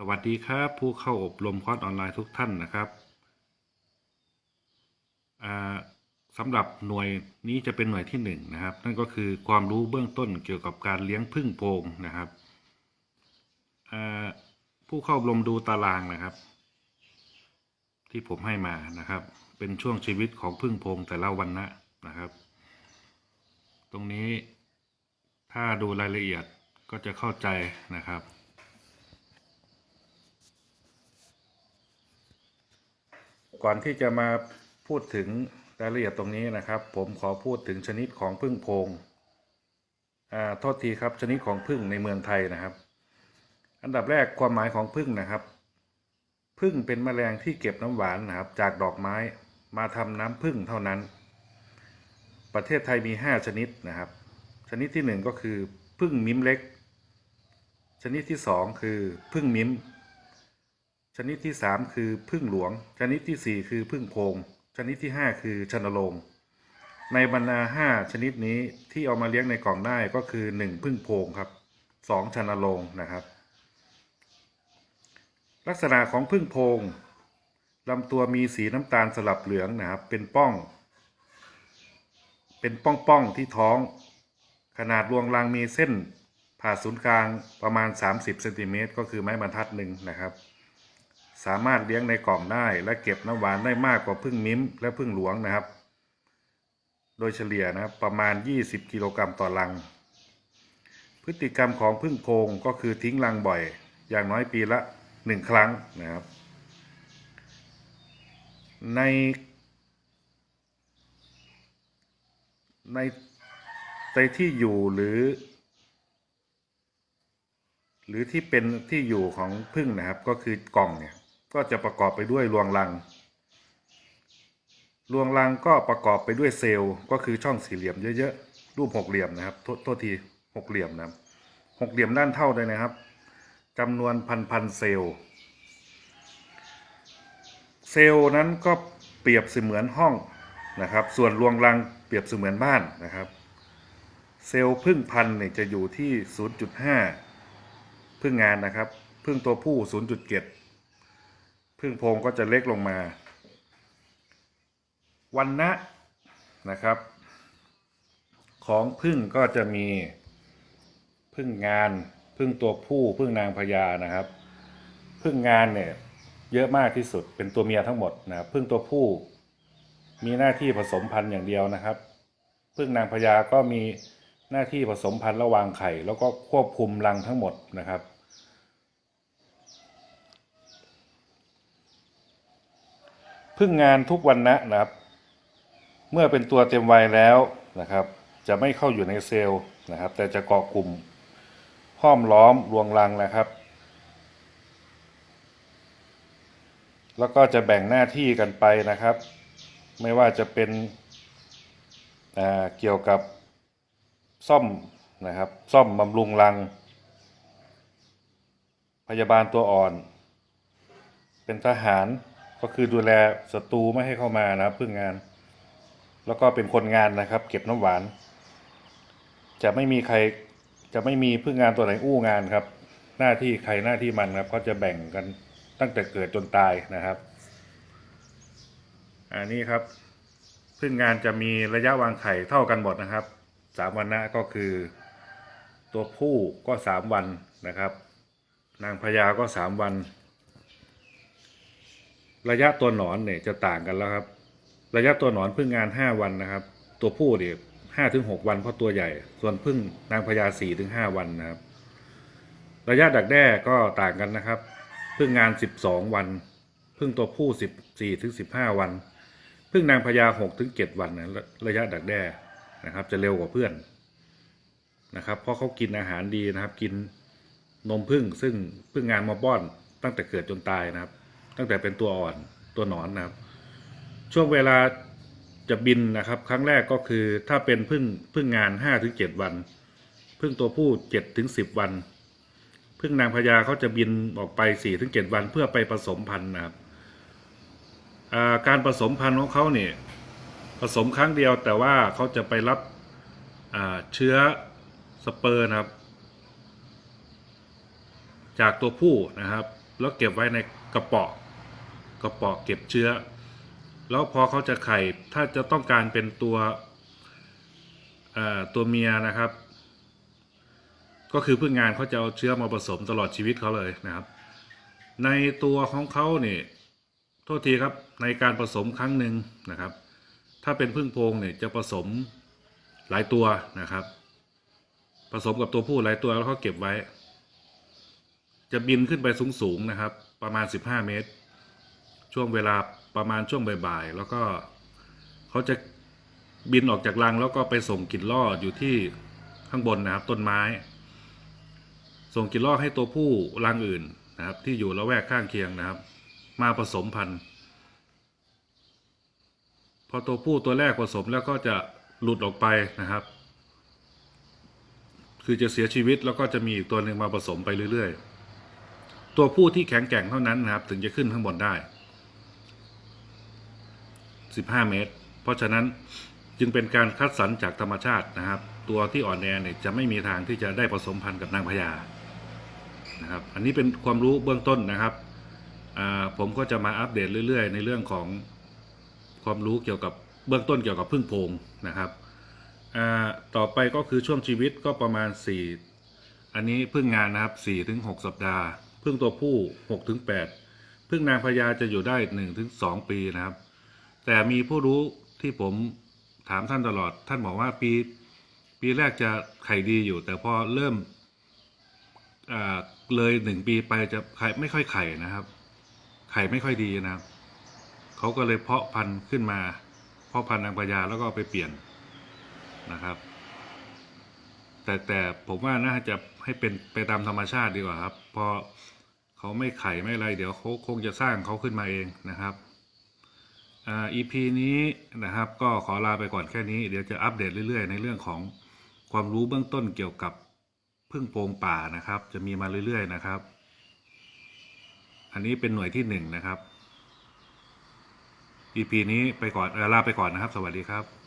สวัสดีครับผู้เข้าอบรมคอร์สออนไลน์ทุกท่านนะครับสำหรับหน่วยนี้จะเป็นหน่วยที่หนึ่งนะครับ นั่นก็คือความรู้เบื้องต้นเกี่ยวกับการเลี้ยงพึ่งโพงนะครับผู้เข้าอบรมดูตารางนะครับ ที่ผมให้มานะครับ เป็นช่วงชีวิตของพึ่งโพงแต่ละวันนะนะครับ ตรงนี้ถ้าดูรายละเอียดก็จะเข้าใจนะครับ ก่อนที่จะมาพูดถึงรายละเอียดตรงนี้นะครับ ผมขอพูดถึงชนิดของพึ่งโพงอ่าโทษทีครับชนิดของพึ่งในเมืองไทยนะครับ อันดับแรกความหมายของพึ่งนะครับ พึ่งเป็นแมลงที่เก็บน้ำหวานนะครับ จากดอกไม้มาทำน้ำพึ่งเท่านั้น ประเทศไทยมี 5 ชนิดนะครับ ชนิดที่ 1 ก็คือพึ่งมิ้มเล็ก ชนิดที่ 2 คือพึ่งมิ้ม ชนิดที่ 3 คือพึ่งหลวง ชนิดที่ 4 คือพึ่งโพง ชนิดที่ 5 คือชนโรงในบรรดา5ชนิดนี้ที่เอามาเลี้ยงในกล่องได้ก็คือ 1 พึ่งโพงครับ2ชนโรงนะครับ ลักษณะของพึ่งโพงลำตัวมีสีน้ำตาลสลับเหลืองนะครับ เป็นป้อง เป็นป้องๆที่ท้อง ขนาดรวงรังมีเส้นผ่าศูนย์กลางประมาณ 30เซนติเมตรก็คือไม้บรรทัดหนึ่งนะครับ สามารถเลี้ยงในกล่องได้ และเก็บน้ำหวานได้มากกว่าพึ่งมิ้ม และพึ่งหลวงนะครับ โดยเฉลี่ยนะครับประมาณ 20 กิโลกรัมต่อรัง พฤติกรรมของพึ่งโพงก็คือทิ้งรังบ่อย อย่างน้อยปีละหนึ่งครั้งนะครับ ใน ในในที่อยู่หรือ หรือที่เป็นที่อยู่ของพึ่งนะครับก็คือกล่องเนี่ย ก็จะประกอบไปด้วยรวงรัง รวงรังก็ประกอบไปด้วยเซลล์ก็คือช่องสี่เหลี่ยมเยอะๆ รูปหกเหลี่ยมนะครับโทษโทษทีหกเหลี่ยมนะครับหกเหลี่ยมด้านเท่าเลยนะครับจำนวนพันพันเซลล์ เซลล์นั้นก็เปรียบเสมือนห้องนะครับ ส่วนรวงรังเปรียบเสมือนบ้านนะครับ เซลล์พึ่งพันเนี่ยจะอยู่ที่ 0.5 พึ่งงานนะครับ พึ่งตัวผู้ 0.7 พึ่งโพงก็จะเล็กลงมาวันนะนะครับ ของพึ่งก็จะมีพึ่งงานพึ่งตัวผู้พึ่งนางพญานะครับ พึ่งงานเนี่ยเยอะมากที่สุดเป็นตัวเมียทั้งหมดนะพึ่งตัวผู้มีหน้าที่ผสมพันธุ์อย่างเดียวนะครับ พึ่งนางพญาก็มีหน้าที่ผสมพันธุ์ระหว่างไข่ แล้วก็ควบคุมรังทั้งหมดนะครับ พึ่งงานทุกวันนะนะครับ เมื่อเป็นตัวเต็มวัยแล้วนะครับ จะไม่เข้าอยู่ในเซลล์นะครับ แต่จะเกาะกลุ่มห้อมล้อมรวงรังนะครับ แล้วก็จะแบ่งหน้าที่กันไปนะครับ ไม่ว่าจะเป็นเกี่ยวกับซ่อมนะครับ ซ่อมบำรุงรัง พยาบาลตัวอ่อน เป็นทหาร ก็คือดูแลศัตรูไม่ให้เข้ามานะครับพึ่งงาน แล้วก็เป็นคนงานนะครับ เก็บน้ำหวาน จะไม่มีใครจะไม่มีพึ่งงานตัวไหนอู้งานครับ หน้าที่ใครหน้าที่มันครับเขาจะแบ่งกันตั้งแต่เกิดจนตายนะครับ อันนี้ครับพึ่งงานจะมีระยะวางไข่เท่ากันหมดนะครับสามวันนะก็คือ ตัวผู้ก็สามวันนะครับ นางพญาก็สามวัน ระยะตัวหนอนเนี่ยจะต่างกันแล้วครับ ระยะตัวหนอนพึ่งงานห้าวันนะครับ ตัวผู้เนี่ยห้าถึงหกวันเพราะตัวใหญ่ ส่วนพึ่งนางพญาสี่ถึงห้าวันนะครับ ระยะดักแด้ก็ต่างกันนะครับ พึ่งงานสิบสองวัน พึ่งตัวผู้สิบสี่ถึงสิบห้าวัน พึ่งนางพญาหกถึงเจ็ดวันนะระยะดักแด้นะครับ จะเร็วกว่าเพื่อนนะครับ เพราะเขากินอาหารดีนะครับ กินนมพึ่งซึ่งพึ่งงานมาป้อนตั้งแต่เกิดจนตายนะครับ ตั้งแต่เป็นตัวอ่อนตัวหนอนนะครับ ช่วงเวลาจะบินนะครับ ครั้งแรกก็คือถ้าเป็นพึ่งพึ่งงานห้าถึงเจ็ดวัน พึ่งตัวผู้เจ็ดถึงสิบวัน พึ่งนางพญาเขาจะบินออกไปสี่ถึงเจ็ดวัน เพื่อไปผสมพันธุ์นะครับการผสมพันธุ์ของเขาเนี่ยผสมครั้งเดียวแต่ว่าเขาจะไปรับเชื้อสเปิร์นะครับ จากตัวผู้นะครับ แล้วเก็บไว้ในกระป๋า กระเป๋อเก็บเชื้อ แล้วพอเขาจะไข่ถ้าจะต้องการเป็นตัวตัวเมียนะครับ ก็คือพึ่งงานเขาจะเอาเชื้อมาผสมตลอดชีวิตเขาเลยนะครับ ในตัวของเขาเนี่ยโทษทีครับในการผสมครั้งหนึ่งนะครับ ถ้าเป็นพึ่งโพงเนี่ยจะผสมหลายตัวนะครับ ผสมกับตัวผู้หลายตัวแล้วเขาเก็บไว้ จะบินขึ้นไปสูงๆนะครับ ประมาณ 15 เมตร ช่วงเวลาประมาณช่วงบ่ายๆ แล้วก็เขาจะบินออกจากรังแล้วก็ไปส่งกลิ่นล่ออยู่ที่ข้างบนนะครับต้นไม้ ส่งกลิ่นล่อให้ตัวผู้รังอื่นนะครับ ที่อยู่ละแวกข้างเคียงนะครับ มาผสมพันธุ์พอตัวผู้ตัวแรกผสมแล้วก็จะหลุดออกไปนะครับ คือจะเสียชีวิตแล้วก็จะมีอีกตัวหนึ่งมาผสมไปเรื่อยๆ ตัวผู้ที่แข็งแกร่งเท่านั้นนะครับ ถึงจะขึ้นข้างบนได้ 15 เมตร เพราะฉะนั้นจึงเป็นการคัดสรรจากธรรมชาตินะครับ ตัวที่อ่อนแอเนี่ยจะไม่มีทางที่จะได้ผสมพันธุ์กับนางพญานะครับ อันนี้เป็นความรู้เบื้องต้นนะครับ ผมก็จะมาอัปเดตเรื่อย ๆ ในเรื่องของความรู้เกี่ยวกับเบื้องต้นเกี่ยวกับพึ่งโพงนะครับต่อไปก็คือช่วงชีวิตก็ประมาณ 4 อันนี้พึ่งงานนะครับ4ถึง6สัปดาห์ พึ่งตัวผู้6ถึง8พึ่งนางพญาจะอยู่ได้1ถึง2ปีนะครับ แต่มีผู้รู้ที่ผมถามท่านตลอด ท่านบอกว่าปีปีแรกจะไข่ดีอยู่ แต่พอเริ่มเลยหนึ่งปีไปจะไข่ไม่ค่อยไข่นะครับ ไข่ไม่ค่อยดีนะครับเขาก็เลยเพาะพันธุ์ขึ้นมา เพาะพันธุ์นางพญาแล้วก็ไปเปลี่ยนนะครับ แต่แต่ผมว่าน่าจะให้เป็นไปตามธรรมชาติดีกว่าครับ พอเขาไม่ไข่ไม่อะไร เดี๋ยวเขาคงจะสร้างเขาขึ้นมาเองนะครับ อ่า EP นี้นะครับก็ขอลาไปก่อนแค่นี้ เดี๋ยวจะอัปเดตเรื่อยๆ ในเรื่องของความรู้เบื้องต้นเกี่ยวกับพึ่งโพงป่านะครับ จะมีมาเรื่อยๆนะครับ อันนี้เป็นหน่วยที่หนึ่งนะครับ EP นี้ไปก่อนลาไปก่อนนะครับ สวัสดีครับ